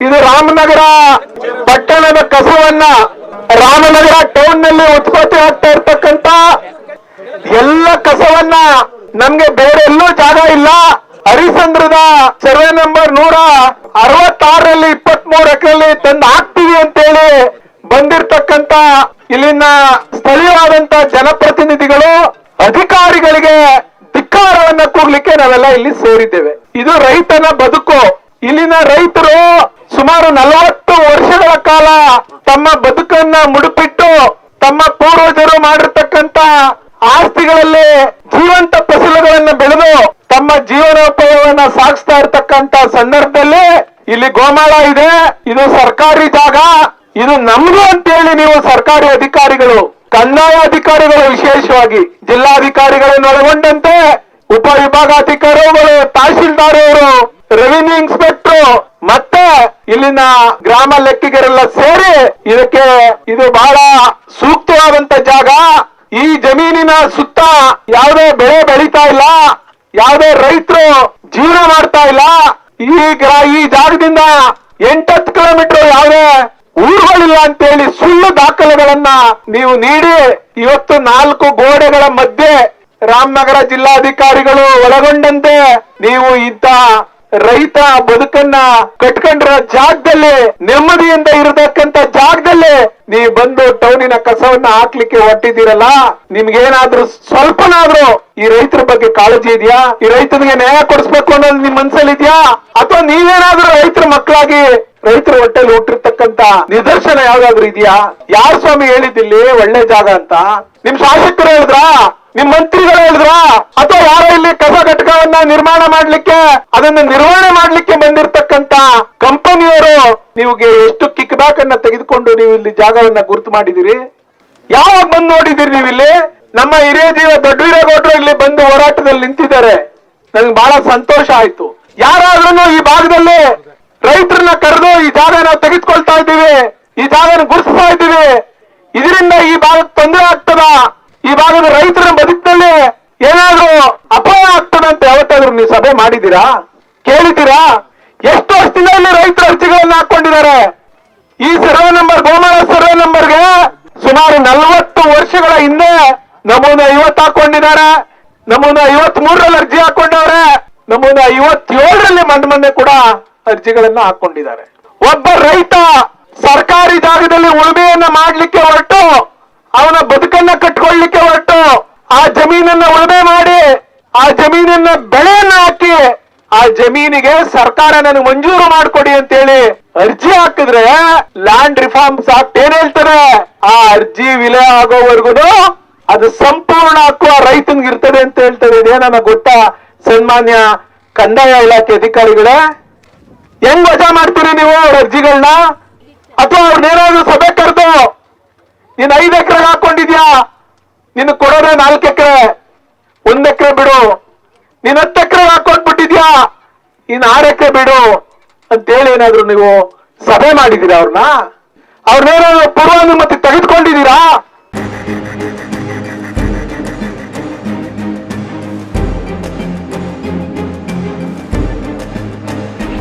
ಇದು ರಾಮನಗರ ಪಟ್ಟಣದ ಕಸವನ್ನ ರಾಮನಗರ ಟೌನ್ನಲ್ಲಿ ಉತ್ಪತ್ತಿ ಆಗ್ತಾ ಇರ್ತಕ್ಕಂತ ಎಲ್ಲ ಕಸವನ್ನ ನಮ್ಗೆ ಬೇರೆ ಎಲ್ಲೂ ಜಾಗ ಇಲ್ಲ. ಹರಿಸಂದ್ರದ ಸರ್ವೆ ನಂಬರ್ ನೂರ ಅರವತ್ತಾರರಲ್ಲಿ ಇಪ್ಪತ್ತ್ ಮೂರು ತಂದು ಹಾಕ್ತೀವಿ ಅಂತೇಳಿ ಬಂದಿರ್ತಕ್ಕಂತ ಇಲ್ಲಿನ ಸ್ಥಳೀಯವಾದಂತ ಜನಪ್ರತಿನಿಧಿಗಳು ಅಧಿಕಾರಿಗಳಿಗೆ ಧಿಕ್ಕಾರವನ್ನ ಕೂರ್ಲಿಕ್ಕೆ ನಾವೆಲ್ಲ ಇಲ್ಲಿ ಸೇರಿದ್ದೇವೆ. ಇದು ರೈತನ ಬದುಕು. ಇಲ್ಲಿನ ರೈತರು ಸುಮಾರು ನಲವತ್ತು ವರ್ಷಗಳ ಕಾಲ ತಮ್ಮ ಬದುಕನ್ನ ಮುಡುಪಿಟ್ಟು ತಮ್ಮ ಪೂರ್ವಜರು ಮಾಡಿರ್ತಕ್ಕಂತ ಆಸ್ತಿಗಳಲ್ಲಿ ಜೀವಂತ ಫಸಲುಗಳನ್ನ ಬೆಳೆದು ತಮ್ಮ ಜೀವನೋಪಾಯವನ್ನ ಸಾಗಿಸ್ತಾ ಇರ್ತಕ್ಕಂತ ಸಂದರ್ಭದಲ್ಲಿ ಇಲ್ಲಿ ಗೋಮಾಳ ಇದೆ. ಇದು ಸರ್ಕಾರಿ ಜಾಗ. ಇದು ನಮ್ದು ಅಂತೇಳಿ ನೀವು ಸರ್ಕಾರಿ ಅಧಿಕಾರಿಗಳು, ಕಂದಾಯ ಅಧಿಕಾರಿಗಳು ವಿಶೇಷವಾಗಿ ಜಿಲ್ಲಾಧಿಕಾರಿಗಳನ್ನು ಒಳಗೊಂಡಂತೆ ಉಪವಿಭಾಗಾಧಿಕಾರಿಗಳು ತಹಶೀಲ್ದಾರ್ ಅವರು ರೆವಿನ್ಯೂ ಇಲ್ಲಿನ ಗ್ರಾಮ ಲೆಕ್ಕಿಗರೆಲ್ಲ ಸೇರಿ ಇದಕ್ಕೆ ಇದು ಬಹಳ ಸೂಕ್ತವಾದಂತ ಜಾಗ. ಈ ಜಮೀನಿನ ಸುತ್ತ ಯಾವುದೇ ಬೆಳೆ ಬೆಳೀತಾ ಇಲ್ಲ. ಯಾವುದೇ ರೈತರು ಜೀವನ ಮಾಡ್ತಾ ಇಲ್ಲ. ಈ ಗ್ರಾ- ಈ ಜಾಗದಿಂದ ಎಂಟತ್ತು ಕಿಲೋಮೀಟರ್ ಯಾವುದೇ ಊರುಗಳಿಲ್ಲ ಅಂತ ಹೇಳಿ ಸುಳ್ಳು ದಾಖಲೆಗಳನ್ನ ನೀವು ನೀಡಿ ಇವತ್ತು ನಾಲ್ಕು ಗೋಡೆಗಳ ಮಧ್ಯೆ ರಾಮನಗರ ಜಿಲ್ಲಾಧಿಕಾರಿಗಳು ಒಳಗೊಂಡಂತೆ ನೀವು ಇಂಥ ರೈತ ಬದುಕನ್ನ ಕಟ್ಕೊಂಡಿರೋ ಜಾಗದಲ್ಲಿ ನೆಮ್ಮದಿಯಿಂದ ಇರತಕ್ಕಂತ ಜಾಗದಲ್ಲಿ ನೀವು ಬಂದು ಟೌನಿನ ಕಸವನ್ನ ಹಾಕ್ಲಿಕ್ಕೆ ಹೊಟ್ಟಿದ್ದೀರಲ್ಲ ನಿಮ್ಗೇನಾದ್ರೂ ಸ್ವಲ್ಪನಾದ್ರೂ ಈ ರೈತರ ಬಗ್ಗೆ ಕಾಳಜಿ ಇದೆಯಾ? ಈ ರೈತನಿಗೆ ನ್ಯಾಯ ಕೊಡಿಸ್ಬೇಕು ಅನ್ನೋದು ನಿಮ್ ಮನ್ಸಲ್ಲಿ ಇದೆಯಾ ಅಥವಾ ನೀವೇನಾದ್ರೂ ರೈತರ ಮಕ್ಕಳಾಗಿ ರೈತರ ಹೊಟ್ಟೆಲಿ ಹುಟ್ಟಿರ್ತಕ್ಕಂತ ನಿದರ್ಶನ ಯಾವ್ದಾದ್ರು ಇದೆಯಾ? ಯಾರ ಸ್ವಾಮಿ ಹೇಳಿದ್ದಿಲ್ಲಿ ಒಳ್ಳೆ ಜಾಗ ಅಂತ? ನಿಮ್ ಶಾಸಕರು ಹೇಳಿದ್ರಾ? ನಿಮ್ ಮಂತ್ರಿಗಳು ಹೇಳಿದ್ರ? ಅಥವಾ ಯಾರೋ ಇಲ್ಲಿ ಕಸ ಘಟಕವನ್ನ ನಿರ್ಮಾಣ ಮಾಡ್ಲಿಕ್ಕೆ, ಅದನ್ನ ನಿರ್ವಹಣೆ ಮಾಡ್ಲಿಕ್ಕೆ ಬಂದಿರತಕ್ಕಂತ ಕಂಪನಿಯವರು ನಿಮಗೆ ಎಷ್ಟು ಕಿಕ್ ಬ್ಯಾಕ್ ಅನ್ನ ತೆಗೆದುಕೊಂಡು ನೀವು ಇಲ್ಲಿ ಜಾಗವನ್ನ ಗುರುತು ಮಾಡಿದಿರಿ ಯಾವಾಗ ಬಂದು ನೋಡಿದಿರಿ ನೀವು ಇಲ್ಲಿ? ನಮ್ಮ ಹಿರಿಯ ಜೀವ ದೊಡ್ಡವೀರೇಗೌಡರು ಇಲ್ಲಿ ಬಂದು ಹೋರಾಟದಲ್ಲಿ ನಿಂತಿದ್ದಾರೆ. ನನಗೆ ಬಹಳ ಸಂತೋಷ ಆಯ್ತು. ಯಾರಾದ್ರೂ ಈ ಭಾಗದಲ್ಲಿ ರೈತರನ್ನ ಕರೆದು ಈ ಜಾಗ ನಾವು ತೆಗೆದುಕೊಳ್ತಾ ಇದ್ದೀವಿ. ಈ ಜಾಗನ ಗುರುತಿಸ್ತಾ ಇದ್ದೀವಿ. ಇದರಿಂದ ಈ ಭಾಗಕ್ಕೆ ತೊಂದರೆ ಆಗ್ತದ? ಈ ಭಾಗದ ರೈತರ ಬದುಕಿನಲ್ಲಿ ಏನಾದ್ರೂ ಅಪಾಯ ಆಗ್ತದಂತ ಯಾವತ್ತಾದ್ರೂ ನೀವು ಸಭೆ ಮಾಡಿದ್ದೀರಾ? ಕೇಳಿದ್ದೀರಾ? ಎಷ್ಟು ವರ್ಷದಿಂದ ರೈತರ ಅರ್ಜಿಗಳನ್ನ ಹಾಕೊಂಡಿದ್ದಾರೆ. ಈ ಸರ್ವೆ ನಂಬರ್ ಗೋಮಾಳ ಸರ್ವೆ ನಂಬರ್ಗೆ ಸುಮಾರು ನಲವತ್ತು ವರ್ಷಗಳ ಹಿಂದೆ ನಮೂನೆ ಐವತ್ತು ಹಾಕೊಂಡಿದ್ದಾರೆ. ನಮೂನೆ ಐವತ್ ಮೂರರಲ್ಲಿ ಅರ್ಜಿ ಹಾಕೊಂಡವ್ರೆ. ನಮೂನೆ ಐವತ್ತೇಳರಲ್ಲಿ ಮೊನ್ನೆ ಕೂಡ ಅರ್ಜಿಗಳನ್ನ ಹಾಕೊಂಡಿದ್ದಾರೆ. ಒಬ್ಬ ರೈತ ಸರ್ಕಾರಿ ಜಾಗದಲ್ಲಿ ಆ ಜಮೀನನ್ನ ಬೆಳೆಯನ್ನ ಹಾಕಿ ಆ ಜಮೀನಿಗೆ ಸರ್ಕಾರ ನನಗೆ ಮಂಜೂರು ಮಾಡ್ಕೊಡಿ ಅಂತೇಳಿ ಅರ್ಜಿ ಹಾಕಿದ್ರೆ ಲ್ಯಾಂಡ್ ರಿಫಾರ್ಮ್ಸ್ ಆಕ್ಟ್ ಏನ್ ಹೇಳ್ತಾರೆ ಆ ಅರ್ಜಿ ವಿಲೆ ಆಗೋವರೆಗೂ ಅದು ಸಂಪೂರ್ಣ ಹಕ್ಕು ಆ ರೈತನ್ ಇರ್ತದೆ ಅಂತ ಹೇಳ್ತಾರೆ ಇದೇನ ಗೊತ್ತಾ ಸನ್ಮಾನ್ಯ ಕಂದಾಯ ಇಲಾಖೆ ಅಧಿಕಾರಿಗಳೇ. ಹೆಂಗ್ ವಜಾ ಮಾಡ್ತೀರಿ ನೀವು ಅವ್ರ ಅರ್ಜಿಗಳನ್ನ ಅಥವಾ ಅವ್ರನ್ನೇನಾದ್ರೂ ಸಭೆ ಕರೆದು, ನೀನ್ ಐದ್ ಎಕರೆ ಹಾಕೊಂಡಿದ್ಯಾ? ನಿನ್ ಕೊಡೋದೇ ನಾಲ್ಕು ಎಕರೆ ಬಿಡು. ನೀನ್ ಹತ್ತು ಎಕರೆ ಹಾಕೊಂಡ್ಬಿಟ್ಟಿದ್ಯಾ ಇನ್ ಆರ್ ಎಕರೆ ಬಿಡು. ಅಂತೇಳಿ ಏನಾದ್ರು ನೀವು ಸಭೆ ಮಾಡಿದೀರಾ ಅವ್ರನ್ನ? ಅವ್ರನ್ನೇನಾದ್ರು ಪೂರ್ವಾನುಮತಿ ತೆಗೆದುಕೊಂಡಿದ್ದೀರಾ?